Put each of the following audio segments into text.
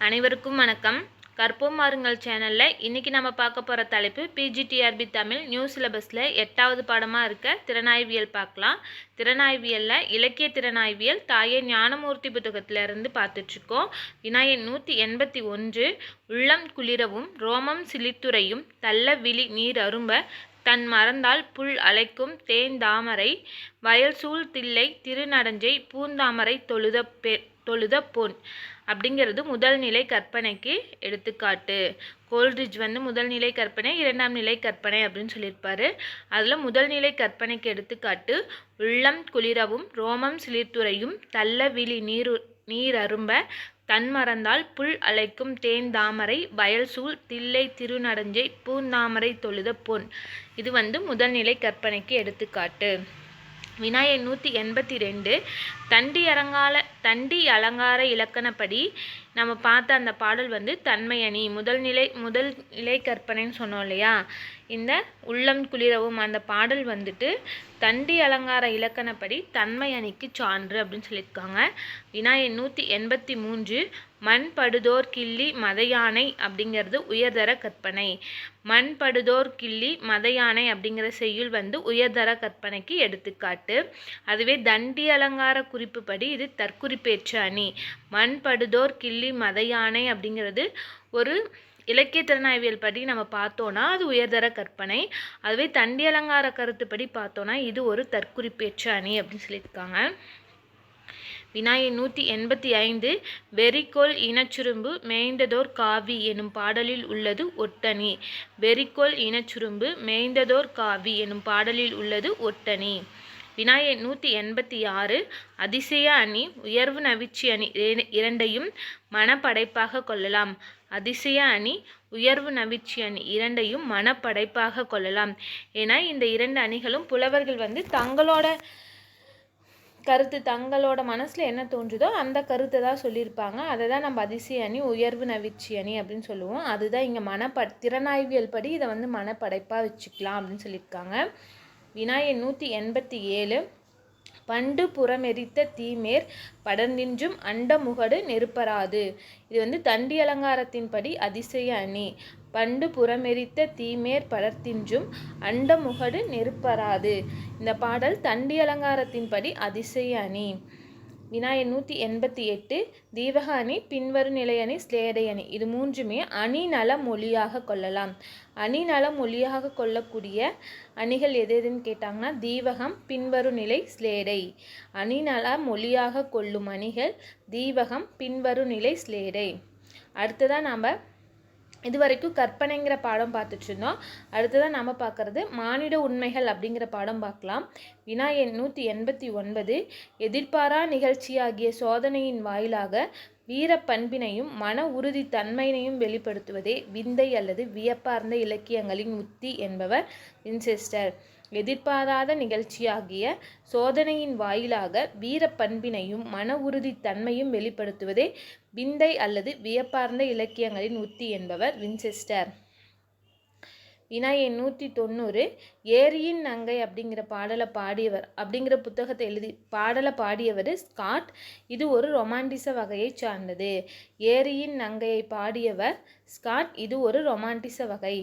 அனைவருக்கும் வணக்கம். கற்போம் மாறுங்கள் சேனலில். இன்றைக்கி நம்ம பார்க்க போகிற தலைப்பு பிஜிடிஆர்பி தமிழ் நியூ சிலபஸில் எட்டாவது பாடமாக இருக்க திறனாய்வியல் பார்க்கலாம். திறனாய்வியலில் இலக்கிய திறனாய்வியல் தாயே ஞானமூர்த்தி புத்தகத்திலிருந்து பார்த்துட்ருக்கோம். வினாயன் நூற்றி எண்பத்தி ஒன்று உள்ளம் குளிரவும் ரோமம் சிலித்துறையும் தள்ள விழி நீர் அரும்ப தன் மறந்தால் புல் அலைக்கும் தேந்தாமரை வயல் சூழ் தில்லை திருநடஞ்சை பூந்தாமரை தொழுத பெ தொழுத பொன் அப்படிங்கிறது முதல் நிலை கற்பனைக்கு எடுத்துக்காட்டு. கோல்ட்ரிட்ஜ் வந்து முதல் நிலை கற்பனை இரண்டாம் நிலை கற்பனை அப்படின்னு சொல்லியிருப்பாரு. அதில் முதல் நிலை கற்பனைக்கு எடுத்துக்காட்டு உள்ளம் குளிரவும் ரோமம் சிலிர்த்துறையும் தள்ள விழி நீர் நீர் அரும்ப தன்மறந்தால் புல் அழைக்கும் தேன் தாமரை வயல் சூழ் தில்லை திருநடஞ்சை பூந்தாமரை தொழுத பொன். இது வந்து முதல் நிலை கற்பனைக்கு எடுத்துக்காட்டு. வினாயன் நூற்றி எண்பத்தி ரெண்டு. தண்டி அரங்கால தண்டி அலங்கார இலக்கணப்படி நம்ம பார்த்த அந்த பாடல் வந்து தன்மையணி முதல் நிலை முதல் நிலை கற்பனைன்னு சொன்னோம் இல்லையா? இந்த உள்ளம் குளிரவும் அந்த பாடல் வந்துட்டு தண்டி அலங்கார இலக்கணப்படி தன்மை அணிக்கு சான்று அப்படின்னு சொல்லியிருக்காங்க. வினா நூற்றி எண்பத்தி மூன்று மண் படுதோர் கிள்ளி மதையானை அப்படிங்கிறது உயர்தர கற்பனை. மண் படுதோர் கிள்ளி மதையானை அப்படிங்கிற செய்யுள் வந்து உயர்தர கற்பனைக்கு எடுத்துக்காட்டு. அதுவே தண்டி அலங்கார குறிப்புப்படி இது தற்குறிப்பேற்று அணி. மண் படுதோர் கிள்ளி மதையானை அப்படிங்கிறது ஒரு இலக்கிய திறனாய்வியல் படி நம்ம பார்த்தோன்னா அது உயர்தர கற்பனை அதுவே தண்டி அலங்கார கருத்துப்படி பார்த்தோன்னா இது ஒரு தற்குறிப்பேற்ற அணி அப்படின்னு சொல்லியிருக்காங்க. வினாயின் நூற்றி எண்பத்தி ஐந்து வெறிக்கோள் இனச்சுரும்பு மேய்ந்ததோர் காவி எனும் பாடலில் உள்ளது ஒட்டணி. வெறிக்கோள் இனச்சுரும்பு மேய்ந்ததோர் காவி எனும் பாடலில் உள்ளது ஒட்டணி. வினாயன் நூற்றி எண்பத்தி ஆறு அதிசய அணி உயர்வு நவிச்சி அணி இரண்டையும் மனப்படைப்பாக கொள்ளலாம். அதிசய அணி உயர்வு நவிச்சி அணி இரண்டையும் மனப்படைப்பாக கொள்ளலாம். ஏன்னா இந்த இரண்டு அணிகளும் புலவர்கள் வந்து தங்களோட கருத்து தங்களோட மனசில் என்ன தோன்றுதோ அந்த கருத்தை தான் சொல்லியிருப்பாங்க. அதை தான் நம்ம அதிசய அணி உயர்வு நவிச்சி அணி அப்படின்னு சொல்லுவோம். அதுதான் இங்கே மனப்ப திறனாய்வியல் படி இதை வந்து மனப்படைப்பாக வச்சுக்கலாம் அப்படின்னு சொல்லியிருக்காங்க. வினாயன் நூற்றி எண்பத்தி ஏழு பண்டு புறமெரித்த தீமேர் படர்நின்றும் அண்டமுகடு நெருப்பராது. இது வந்து தண்டி அலங்காரத்தின்படி அதிசய அணி. பண்டு புறமெரித்த தீமேர் படர்த்தின்றும் அண்டமுகடு நெருப்பராது. இந்த பாடல் தண்டி அலங்காரத்தின்படி அதிசய அணி. வினாயன் நூற்றி எண்பத்தி எட்டு தீவக அணி பின்வரும் நிலை அணி ஸ்லேடை அணி இது மூன்றுமே அணி நல மொழியாக கொள்ளலாம். அணி நல மொழியாக கொள்ளக்கூடிய அணிகள் எது எதுன்னு கேட்டாங்கன்னா தீவகம் பின்வரும் நிலை ஸ்லேடை அணி நல மொழியாக கொள்ளும் அணிகள் தீவகம் பின்வரும் நிலை ஸ்லேடை அடுத்ததாக நாம் இது வரைக்கும் கற்பனைங்கிற பாடம் பார்த்துட்டு இருந்தோம் அடுத்ததான் நம்ம பார்க்குறது மானிட உண்மைகள் அப்படிங்கிற பாடம் பார்க்கலாம். வினா எண் நூற்றி எண்பத்தி ஒன்பது எதிர்பாரா நிகழ்ச்சியாகிய சோதனையின் வாயிலாக வீரப்பண்பினையும் மன உறுதி தன்மையினையும் வெளிப்படுத்துவதே விந்தை அல்லது வியப்பார்ந்த இலக்கியங்களின் உத்தி என்பவர் வின்செஸ்டர். எதிர்பாராத நிகழ்ச்சியாகிய சோதனையின் வாயிலாக வீரப்பண்பினையும் மன உறுதி தன்மையும் வெளிப்படுத்துவதே விந்தை அல்லது வியப்பார்ந்த இலக்கியங்களின் உத்தி என்பவர் வின்செஸ்டர். வினா நூற்றி தொண்ணூறு ஏரியின் நங்கை அப்படிங்கிற பாடலை பாடியவர் அப்படிங்கிற புத்தகத்தை எழுதி பாடலை பாடியவர் ஸ்காட். இது ஒரு ரொமான்டிச வகையை சார்ந்தது. ஏரியின் நங்கையை பாடியவர் ஸ்காட். இது ஒரு ரொமான்டிச வகை.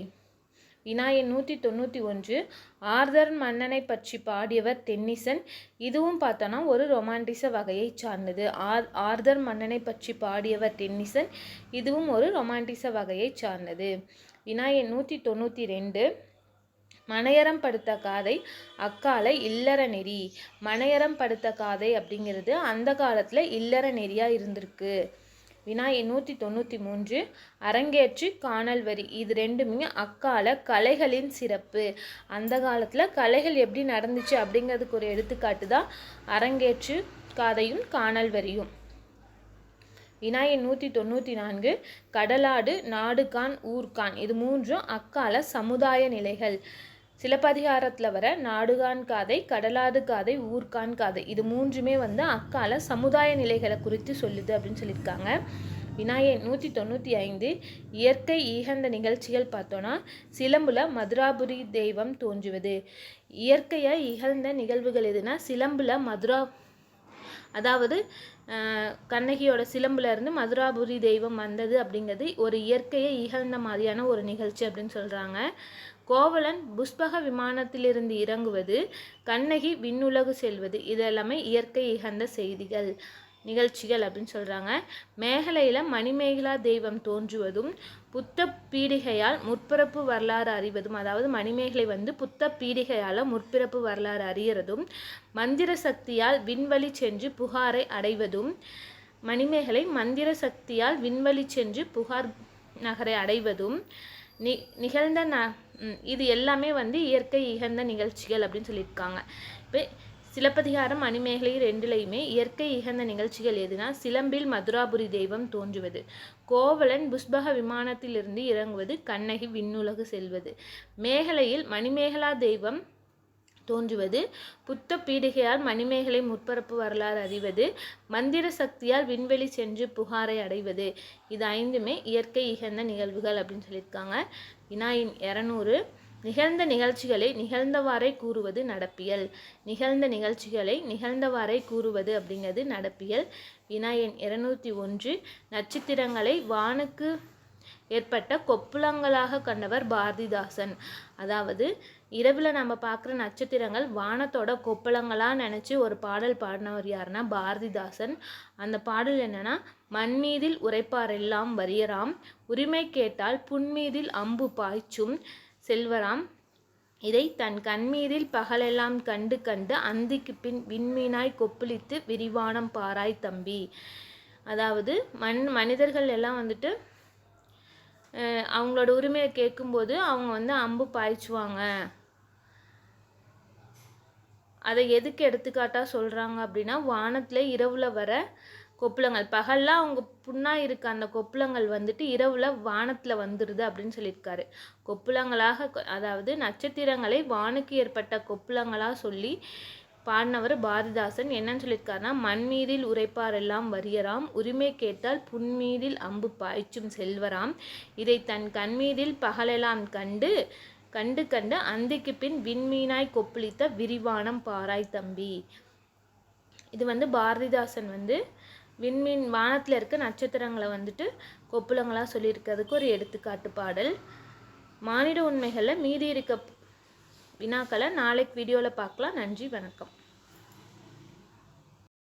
வினாயன் நூற்றி தொண்ணூற்றி ஒன்று ஆர்தர் மன்னனை பற்றி பாடியவர் டென்னிசன் இதுவும் பார்த்தோன்னா ஒரு ரொமான்டிச வகையை சார்ந்தது. ஆர் ஆர்தர் மன்னனை பற்றி பாடியவர் டென்னிசன் இதுவும் ஒரு ரொமான்டிச வகையை சார்ந்தது. வினாயன் நூற்றி தொண்ணூற்றி ரெண்டு. மனையரம் படுத்த காதை அக்கால இல்லற நெறி. மனையரம் படுத்த காதை அப்படிங்கிறது அந்த காலத்தில் இல்லற நெறியாக இருந்திருக்கு. வினாய் நூற்றி தொண்ணூற்றி மூன்று. அரங்கேற்று காணல் வரி. இது ரெண்டுமே அக்கால கலைகளின் சிறப்பு. அந்த காலத்தில் கலைகள் எப்படி நடந்துச்சு அப்படிங்கிறதுக்கு ஒரு எடுத்துக்காட்டு தான் அரங்கேற்று காதையும் காணல் வரியும். வினாயின் நூற்றி தொண்ணூற்றி நான்கு கடலாடு நாடுகான் ஊர்கான். இது மூன்றும் அக்கால சமுதாய நிலைகள். சிலப்பதிகாரத்தில் வர நாடுகான் காதை கடலாடு காதை ஊர்கான் காதை இது மூன்றுமே வந்து அக்கால சமுதாய நிலைகளை குறித்து சொல்லுது அப்படின்னு சொல்லியிருக்காங்க. விநாயகர் நூற்றி தொண்ணூற்றி ஐந்து இயற்கை ஈகந்த நிகழ்ச்சிகள் பார்த்தோன்னா சிலம்புல மதுராபுரி தெய்வம் தோன்றுவது. இயற்கையாக இகழ்ந்த நிகழ்வுகள் எதுனா சிலம்புல மதுரா அதாவது கண்ணகியோட சிலம்புலேருந்து மதுராபுரி தெய்வம் வந்தது அப்படிங்கிறது ஒரு இயற்கையை இகழ்ந்த மாதிரியான ஒரு நிகழ்ச்சி அப்படின்னு சொல்கிறாங்க கோவலன் புஷ்பக விமானத்திலிருந்து இறங்குவது கண்ணகி விண்ணுலகு செல்வது இதெல்லாமே இயற்கை இகழ்ந்த செய்திகள். நிகழ்ச்சிகள் அப்படின்னு சொல்கிறாங்க மேகலையில் மணிமேகலா தெய்வம் தோன்றுவதும் புத்த பீடிகையால் முற்பிறப்பு வரலாறு அறிவதும் அதாவது மணிமேகலை வந்து புத்த பீடிகையால் முற்பிறப்பு வரலாறு அறியறதும் மந்திர சக்தியால் விண்வழி சென்று புகாரை அடைவதும் மணிமேகலை மந்திர சக்தியால் விண்வழி சென்று புகார் நகரை அடைவதும் நி நிகழ்ந்த ந இது எல்லாமே வந்து இயற்கை இகழ்ந்த நிகழ்ச்சிகள் அப்படின்னு சொல்லியிருக்காங்க. இப்போ சிலப்பதிகாரம் மணிமேகலை ரெண்டுலையுமே இயற்கை இகந்த நிகழ்ச்சிகள் எதுனா சிலம்பில் மதுராபுரி தெய்வம் தோன்றுவது. கோவலன் புஷ்பக விமானத்திலிருந்து இறங்குவது கண்ணகி விண்ணுலகு செல்வது. மேகலையில் மணிமேகலா தெய்வம் தோன்றுவது. புத்த பீடிகையால் மணிமேகலை முற்பரப்பு வரலாறு அறிவது. மந்திர சக்தியால் விண்வெளி சென்று புகாரை அடைவது. இது ஐந்துமே இயற்கை இகந்த நிகழ்வுகள் அப்படின்னு சொல்லியிருக்காங்க. வினாயின் இரநூறு. நிகழ்ந்த நிகழ்ச்சிகளை நிகழ்ந்தவாறே கூறுவது நடப்பியல். நிகழ்ந்த நிகழ்ச்சிகளை நிகழ்ந்தவாறே கூறுவது அப்படிங்கிறது நடப்பியல். வினாயன் இருநூற்றி ஒன்று. நட்சத்திரங்களை வானுக்கு ஏற்பட்ட கொப்புளங்களாக கண்டவர் பாரதிதாசன். அதாவது இரவில் நம்ம பார்க்குற நட்சத்திரங்கள் வானத்தோட கொப்பளங்களாக நினச்சி ஒரு பாடல் பாடினவர் யாருன்னா பாரதிதாசன். அந்த பாடல் என்னன்னா மண்மீதில் உரைப்பாரெல்லாம் வரியராம் உரிமை கேட்டால் புன்மீதில் அம்பு பாய்ச்சும். செல்வராம் இதை தன் கண்மீதில் பகலெல்லாம் கண்டு கண்டு அந்திக்கு பின் விண்மீனாய் கொப்புளித்து விரிவானம் பாராய் தம்பி. அதாவது மண் மனிதர்கள் எல்லாம் வந்துட்டு அஹ் அவங்களோட உரிமையை கேட்கும்போது அவங்க வந்து அம்பு பாய்ச்சுவாங்க. அதை எதுக்கு எடுத்துக்காட்டாக சொல்கிறாங்க அப்படின்னா வானத்தில் இரவில் வர கொப்புளங்கள். பகல்ல அவங்க புண்ணாக இருக்க அந்த கொப்புளங்கள் வந்துட்டு இரவில் வானத்தில் வந்துடுது அப்படின்னு சொல்லியிருக்காரு. கொப்புளங்களாக அதாவது நட்சத்திரங்களை வானுக்கு ஏற்பட்ட கொப்புளங்களாக சொல்லி பாடினவர் பாரதிதாசன் என்னன்னு சொல்லியிருக்காருன்னா மண்மீதில் உரைப்பாரெல்லாம் வரியராம் உரிமை கேட்டால் புன்மீதில் அம்பு பாய்ச்சும் செல்வராம். இதை தன் கண்மீதில் பகலெல்லாம் கண்டு கண்டு கண்டு அந்திக்கு பின் விண்மீனாய் கொப்புளித்த விரிவானம் பாராய் தம்பி. இது வந்து பாரதிதாசன் வந்து விண்மீன் வானத்தில் இருக்க நட்சத்திரங்களை வந்துட்டு கொப்புளங்களாக சொல்லியிருக்கிறதுக்கு ஒரு எடுத்துக்காட்டு பாடல். மானிட உண்மைகளில் மீதி இருக்க வினாக்களை நாளைக்கு வீடியோவில் பார்க்கலாம். நன்றி வணக்கம்.